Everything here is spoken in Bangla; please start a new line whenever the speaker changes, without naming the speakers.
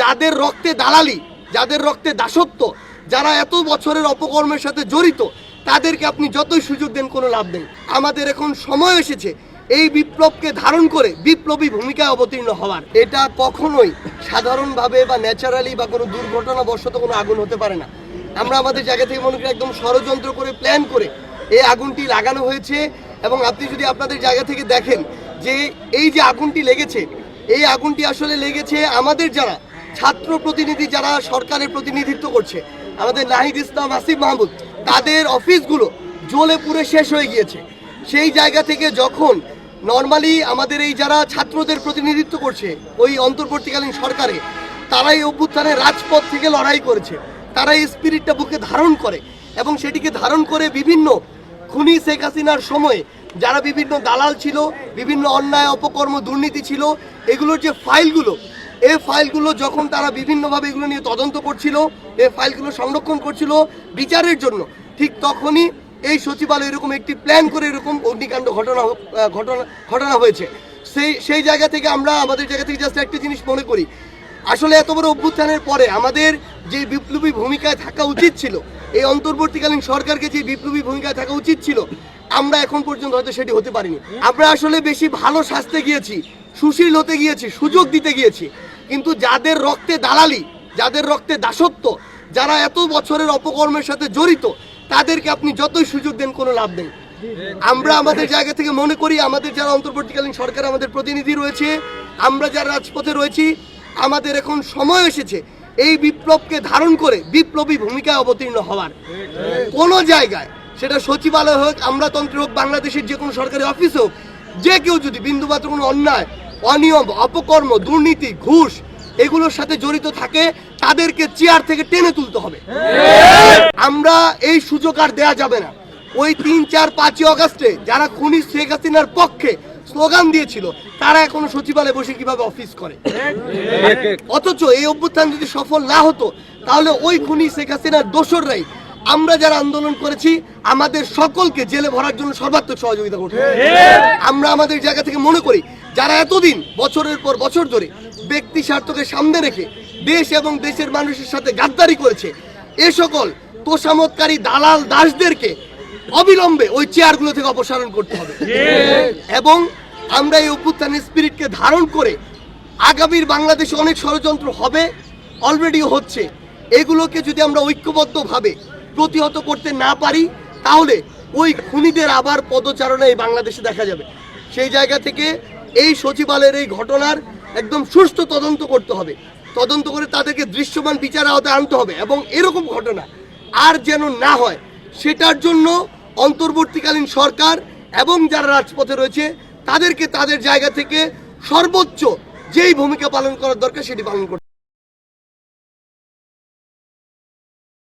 যাদের রক্তে দালালি, যাদের রক্তে দাসত্ব, যারা এত বছরের অপকর্মের সাথে জড়িত, তাদেরকে আপনি যতই সুযোগ দেন কোনো লাভ নেই। আমাদের এখন সময় এসেছে এই বিপ্লবকে ধারণ করে বিপ্লবী ভূমিকায় অবতীর্ণ হওয়ার। এটা কখনোই সাধারণভাবে বা ন্যাচারালি বা কোনো দুর্ঘটনাবশত কোনো আগুন হতে পারে না। আমরা আমাদের জায়গা থেকে মনে করি একদম ষড়যন্ত্র করে, প্ল্যান করে এই আগুনটি লাগানো হয়েছে এবং আপনি যদি আপনাদের জায়গা থেকে দেখেন যে এই যে আগুনটি লেগেছে, এই আগুনটি আসলে লেগেছে আমাদের যারা ছাত্র প্রতিনিধি যারা সরকারের প্রতিনিধিত্ব করছে, আমাদের নাহিদ ইসলাম, আসিফ মাহমুদ, তাদের অফিসগুলো জ্বলে পুড়ে শেষ হয়ে গিয়েছে। সেই জায়গা থেকে যখন নর্মালি আমাদের এই যারা ছাত্রদের প্রতিনিধিত্ব করছে, ওই অন্তর্বর্তীকালীন সরকারে, তারাই অভ্যুত্থানে রাজপথ থেকে লড়াই করেছে। তারা এই স্পিরিটটা বুকে ধারণ করে এবং সেটিকে ধারণ করে বিভিন্ন খুনি শেখ হাসিনার সময়ে যারা বিভিন্ন দালাল ছিল, বিভিন্ন অন্যায়, অপকর্ম, দুর্নীতি ছিল, এগুলোর যে ফাইলগুলো এই ফাইলগুলো যখন তারা বিভিন্নভাবে এগুলো নিয়ে তদন্ত করছিল এই ফাইলগুলো সংরক্ষণ করছিল বিচারের জন্য, ঠিক তখনই এই সচিবালয় এরকম একটি প্ল্যান করে এরকম অগ্নিকাণ্ড ঘটনা ঘটনা ঘটনা হয়েছে। সেই সেই জায়গা থেকে আমরা, আমাদের জায়গা থেকে জাস্ট একটা জিনিস মনে করি। আসলে এত বড় অভ্যুত্থানের পরে আমাদের যে বিপ্লবী ভূমিকায় থাকা উচিত ছিল, এই অন্তর্বর্তীকালীন সরকারকে যে বিপ্লবী ভূমিকায় থাকা উচিত ছিল, আমরা এখন পর্যন্ত হয়তো সেটি হতে পারিনি। আমরা আসলে বেশি ভালো সাজতে গিয়েছি, সুশীল হতে গিয়েছি, সুযোগ দিতে গিয়েছি। কিন্তু যাদের রক্তে দালালি, যাদের রক্তে দাসত্ব, যারা এত বছরের অপকর্মের সাথে জড়িত, তাদেরকে আপনি যতই সুযোগ দেন, কোনো লাভ নেই। আমরা আমাদের জায়গা থেকে মনে করি, আমাদের যারা অন্তর্বর্তীকালীন সরকার, আমাদের প্রতিনিধি রয়েছে, আমরা যারা রাজপথে রয়েছি, আমাদের এখন সময় এসেছে এই বিপ্লবকে ধারণ করে বিপ্লবী ভূমিকায় অবতীর্ণ হওয়ার। কোনো জায়গায়, সেটা সচিবালয় হোক, আমলাতন্ত্র হোক, বাংলাদেশের যে কোনো সরকারি অফিস হোক, যে কেউ যদি বিন্দুমাত্র কোনো অন্যায় অনিয়ম, অপকর্ম, দুর্নীতি, ঘুষ এগুলোর সাথে জড়িত থাকে, তাদেরকে চেয়ার থেকে টেনে তুলতে হবে। আমরা এই সুযোগ আর দেয়া যাবে না। ওই তিন, চার, পাঁচই অগস্টে যারা খুনি শেখ হাসিনার পক্ষে স্লোগান দিয়েছিল, তারা এখনও সচিবালয়ে বসে কীভাবে অফিস করে? অথচ এই অভ্যুত্থান যদি সফল না হতো, তাহলে ওই খুনি শেখ হাসিনার দোসররাই আমরা যারা আন্দোলন করেছি, আমাদের সকলকে জেলে ভরার জন্য সর্বাত্মক সহযোগিতা করতে আমরা আমাদের জায়গা থেকে মনে করি যারা এতদিন, বছরের পর বছর ধরে ব্যক্তি স্বার্থকে সামনে রেখে দেশ এবং দেশের মানুষের সাথে গাদ্দারি করেছে, এ সকল তোষামতকারী দালাল দাসদেরকে অবিলম্বে ওই চেয়ারগুলো থেকে অপসারণ করতে হবে। এবং আমরা এই অভ্যুত্থানের স্পিরিটকে ধারণ করে আগামীর বাংলাদেশে অনেক ষড়যন্ত্র হবে অলরেডিও হচ্ছে। এগুলোকে যদি আমরা ঐক্যবদ্ধভাবে প্রতিহত করতে না পারি, তাহলে ওই খুনিদের আবার পদচারণা এই বাংলাদেশে দেখা যাবে। সেই জায়গা থেকে এই সচিবালয়ের এই ঘটনার একদম সুষ্ঠু তদন্ত করতে হবে তদন্ত করে তাদেরকে দৃশ্যমান বিচার আওতায় আনতে হবে এবং এরকম ঘটনা আর যেন না হয়, সেটার জন্য অন্তর্বর্তীকালীন সরকার এবং যারা রাজপথে রয়েছে, তাদেরকে তাদের জায়গা থেকে সর্বোচ্চ যেই ভূমিকা পালন করার দরকার সেটি পালন করতে।